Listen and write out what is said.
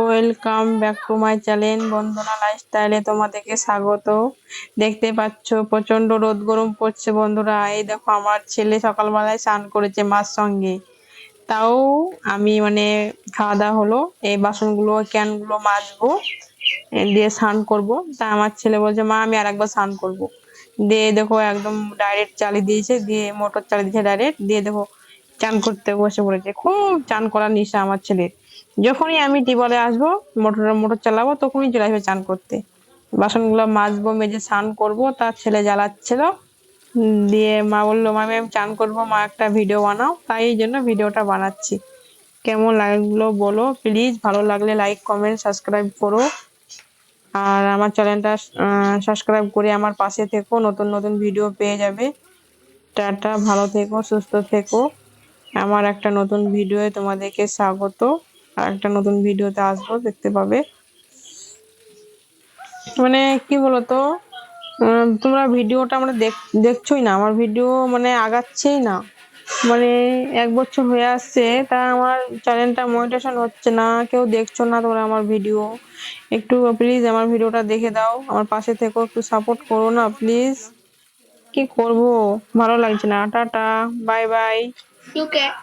Welcome back to my channel Bandana লাইফস্টাইলে তোমাদেরকে স্বাগত। দেখতে পাচ্ছ প্রচণ্ড রোদ গরম পড়ছে বন্ধুরা। এই দেখো, আমার ছেলে সকালবেলায় স্নান করেছে মার সঙ্গে। তাও আমি মানে খাওয়া দাওয়া হলো, এই বাসনগুলো, ক্যানগুলো মাজবো দিয়ে স্নান করব। তা আমার ছেলে বলছে, মা, আমি আরেকবার স্নান করব। দিয়ে দেখো, একদম ডাইরেক্ট চালিয়ে দিয়েছে, দিয়ে মোটর চালিয়ে দিয়েছে ডাইরেক্ট দিয়ে দেখো চান করতে বসে পড়েছে। খুব চান করার নেশা আমার ছেলের। যখনই আমি টিবলে আসব, মোটর মোটর চালাবো, তখনই চলে আসবে চান করতে। বাসনগুলো মাজবো, মেজে স্নান করব, তার ছেলে জ্বালাচ্ছিল। দিয়ে মা বলল, মামি, আমি চান করব, মা একটা ভিডিও বানাও। তাই এই জন্য ভিডিওটা বানাচ্ছি। কেমন লাগল বলো প্লিজ ভালো লাগলে লাইক কমেন্ট সাবস্ক্রাইব করো। আর আমার চ্যানেলটা সাবস্ক্রাইব করে আমার পাশে থেকো। নতুন নতুন ভিডিও পেয়ে যাবে। টাটা, ভালো থেকো, সুস্থ থেকো। আমার একটা নতুন ভিডিওয়ে তোমাদেরকে স্বাগত। আর একটা নতুন ভিডিওতে আসব, দেখতে পাবে। মানে কি বলতো তোমরা ভিডিওটা মানে দেখ- দেখছোই না, আমার ভিডিও মানে আগাচ্ছেই না। মানে এক বছর হয়ে আসছে, তা আমার চ্যানেলটা মনিটেশন হচ্ছে না, কেউ দেখছ না তোমরা আমার ভিডিও। একটু প্লিজ আমার ভিডিওটা দেখে দাও, আমার পাশে থেকেও একটু সাপোর্ট করো না প্লিজ কি করব? ভালো লাগছে না, টাটা বাই বাই You get